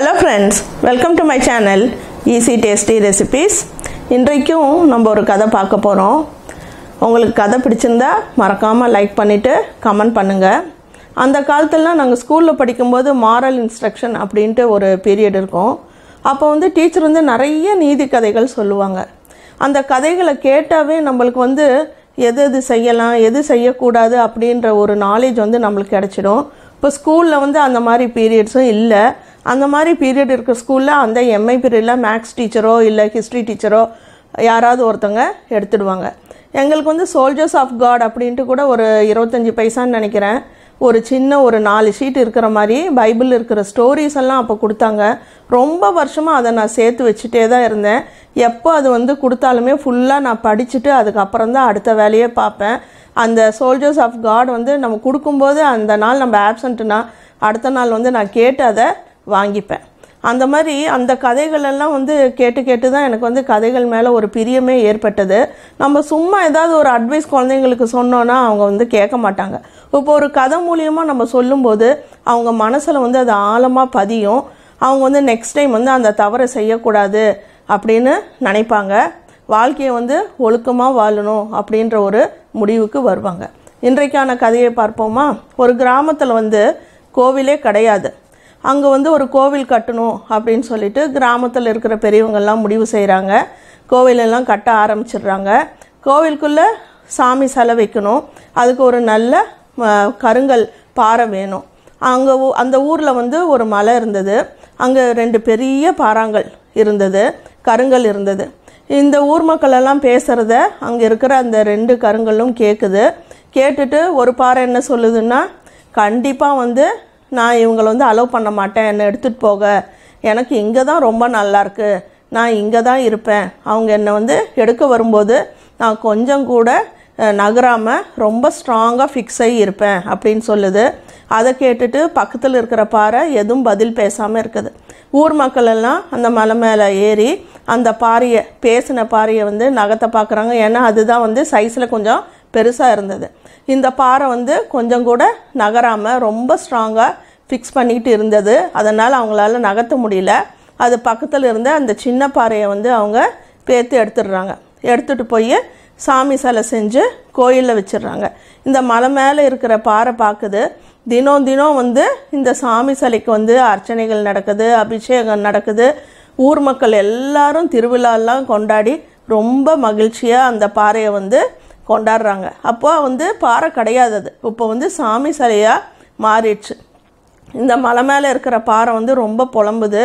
Hello friends welcome to my channel easy tasty recipes இன்றைக்கும் நம்ம ஒரு கதை பார்க்க போகிறோம் உங்களுக்கு கதை பிடிச்சிருந்தா மறக்காமல் லைக் பண்ணிவிட்டு கமெண்ட் பண்ணுங்கள் அந்த காலத்துலலாம் நாங்கள் ஸ்கூலில் படிக்கும்போது மாரல் இன்ஸ்ட்ரக்ஷன் அப்படின்ட்டு ஒரு பீரியட் இருக்கும். அப்போ வந்து டீச்சர் வந்து நிறைய நீதி கதைகள் சொல்லுவாங்க. அந்த கதைகளை கேட்டாவே நம்மளுக்கு வந்து எது எது செய்யலாம் எது செய்யக்கூடாது அப்படின்ற ஒரு நாலேஜ் வந்து நம்மளுக்கு கிடச்சிடும். இப்போ ஸ்கூலில் வந்து அந்த மாதிரி பீரியட்ஸும் இல்லை. அந்த மாதிரி பீரியட் இருக்கிற ஸ்கூலில் அந்த எம்ஐ பீரியடில் மேக்ஸ் டீச்சரோ இல்லை ஹிஸ்ட்ரி டீச்சரோ யாராவது ஒருத்தங்க எடுத்துடுவாங்க. எங்களுக்கு வந்து சோல்ஜர்ஸ் ஆஃப் காட் அப்படின்ட்டு கூட ஒரு இருபத்தஞ்சி பைசான்னு நினைக்கிறேன். ஒரு சின்ன ஒரு நாலு ஷீட் இருக்கிற மாதிரி பைபிள் இருக்கிற ஸ்டோரிஸ் எல்லாம் அப்போ கொடுத்தாங்க. ரொம்ப வருஷமாக அதை நான் சேர்த்து வச்சுட்டே தான் இருந்தேன். எப்போ அது வந்து கொடுத்தாலுமே ஃபுல்லாக நான் படிச்சுட்டு அதுக்கப்புறம் தான் அடுத்த வேலையே பார்ப்பேன். அந்த சோல்ஜர்ஸ் ஆஃப் காட் வந்து நம்ம கொடுக்கும்போது அந்த நாள் நம்ம ஆப்சண்ட்டுனா அடுத்த நாள் வந்து நான் கேட்டு அதை வாங்கிப்பேன். அந்த மாதிரி அந்த கதைகளெல்லாம் வந்து கேட்டு கேட்டு தான் எனக்கு வந்து கதைகள் மேலே ஒரு பிரியமே ஏற்பட்டது. நம்ம சும்மா ஏதாவது ஒரு அட்வைஸ் குழந்தைங்களுக்கு சொன்னோன்னா அவங்க வந்து கேட்க மாட்டாங்க. இப்போ ஒரு கதை மூலியமாக நம்ம சொல்லும்போது அவங்க மனசில் வந்து அது ஆழமாக பதியும். அவங்க வந்து நெக்ஸ்ட் டைம் வந்து அந்த தவறை செய்யக்கூடாது அப்படின்னு நினைப்பாங்க. வாழ்க்கையை வந்து ஒழுக்கமாக வாழணும் அப்படின்ற ஒரு முடிவுக்கு வருவாங்க. இன்றைக்கான கதையை பார்ப்போமா? ஒரு கிராமத்தில் வந்து கோவிலே கிடையாது. அங்கே வந்து ஒரு கோவில் கட்டணும் அப்படின்னு சொல்லிட்டு கிராமத்தில் இருக்கிற பெரியவங்கள்லாம் முடிவு செய்கிறாங்க கோவிலெல்லாம் கட்ட ஆரம்பிச்சிடுறாங்க. கோவிலுக்குள்ளே சாமி சிலை வைக்கணும். அதுக்கு ஒரு நல்ல கருங்கல் பாறை வேணும். அங்கே அந்த ஊரில் வந்து ஒரு மலை இருந்தது. அங்கே ரெண்டு பெரிய பாறாங்கல் இருந்தது. கருங்கல் இருந்தது. இந்த ஊர் மக்களெல்லாம் பேசுகிறத அங்கே இருக்கிற அந்த ரெண்டு கருங்கல்லும் கேட்குது கேட்டுட்டு ஒரு பாறை என்ன சொல்லுதுன்னா கண்டிப்பாக வந்து நான் இவங்களை வந்து அலோவ் பண்ண மாட்டேன் என்னை எடுத்துகிட்டு போக. எனக்கு இங்கே தான் ரொம்ப நல்லாயிருக்கு நான் இங்கே தான் இருப்பேன். அவங்க என்னை வந்து எடுக்க வரும்போது நான் கொஞ்சம் கூட நகராமல் ரொம்ப ஸ்ட்ராங்காக ஃபிக்ஸ் ஆகி இருப்பேன் அப்படின்னு சொல்லுது. அதை கேட்டுட்டு பக்கத்தில் இருக்கிற பாறை எதுவும் பதில் பேசாமல் இருக்குது. ஊர் மக்கள் எல்லாம் அந்த மலை மேலே ஏறி அந்த பாறையை பேசின பாறையை வந்து நகத்தை பார்க்குறாங்க ஏன்னா அதுதான் வந்து சைஸில் கொஞ்சம் பெருசாக இருந்தது. இந்த பாறை வந்து கொஞ்சம் கூட நகராமல் ரொம்ப ஸ்ட்ராங்காக ஃபிக்ஸ் பண்ணிக்கிட்டு இருந்தது. அதனால் அவங்களால நகர்த்த முடியல. அது பக்கத்தில் இருந்த அந்த சின்ன பாறையை வந்து அவங்க பேத்து எடுத்துடுறாங்க. எடுத்துகிட்டு போய் சாமி சிலை செஞ்சு கோயிலில் வச்சிடுறாங்க. இந்த மலை மேலே இருக்கிற பாறை பார்க்குது தினம் தினம் வந்து இந்த சாமி சிலைக்கு வந்து அர்ச்சனைகள் நடக்குது அபிஷேகம் நடக்குது. ஊர் மக்கள் எல்லாரும் திருவிழாலாம் கொண்டாடி ரொம்ப மகிழ்ச்சியாக அந்த பாறையை வந்து கொண்டாடுறாங்க. அப்போ வந்து பாறை கிடையாது அது. இப்போ வந்து சாமி சிலையாக மாறிடுச்சு. இந்த மலை மேலே இருக்கிற பாறை வந்து ரொம்ப புலம்புது.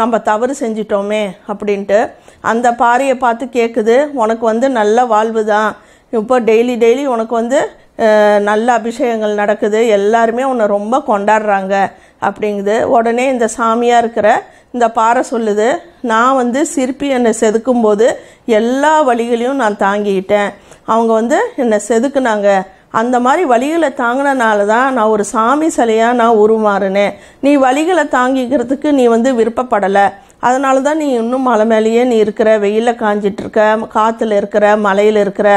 நம்ம தவறு செஞ்சிட்டோமே அப்படின்ட்டு. அந்த பாறையை பார்த்து கேட்குது உனக்கு வந்து நல்ல வாழ்வு தான் இப்போ டெய்லி டெய்லி உனக்கு வந்து நல்ல அபிஷேகங்கள் நடக்குது. எல்லாருமே உன்னை ரொம்ப கொண்டாடுறாங்க. அப்படிங்குது. உடனே இந்த சாமியாக இருக்கிற இந்த பாறை சொல்லுது நான் வந்து சிற்பி என்னை செதுக்கும்போது எல்லா வழிகளையும் நான் தாங்கிக்கிட்டேன். அவங்க வந்து என்னை செதுக்குனாங்க. அந்த மாதிரி வழிகளை தாங்கினனால தான் நான் ஒரு சாமி சிலையாக நான் உருமாறினேன் நீ வழிகளை தாங்கிக்கிறதுக்கு நீ வந்து விருப்பப்படலை. அதனால தான் நீ இன்னும் மலை மேலேயே நீ இருக்கிற வெயிலில் காஞ்சிட்ருக்க காற்றுல இருக்கிற மலையில் இருக்கிற.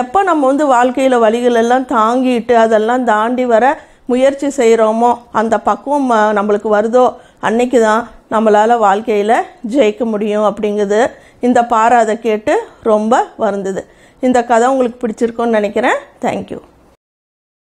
எப்போ நம்ம வந்து வாழ்க்கையில் வழிகளெல்லாம் தாங்கிட்டு அதெல்லாம் தாண்டி வர முயற்சி செய்கிறோமோ அந்த பக்குவம் நம்மளுக்கு வருதோ அன்னைக்கு தான் நம்மளால் வாழ்க்கையில் ஜெயிக்க முடியும் அப்படிங்குது. இந்த பாறை அதை கேட்டு ரொம்ப வருந்தது. இந்த கதை உங்களுக்கு பிடிச்சிருக்குன்னு நினைக்கிறேன். தேங்க்யூ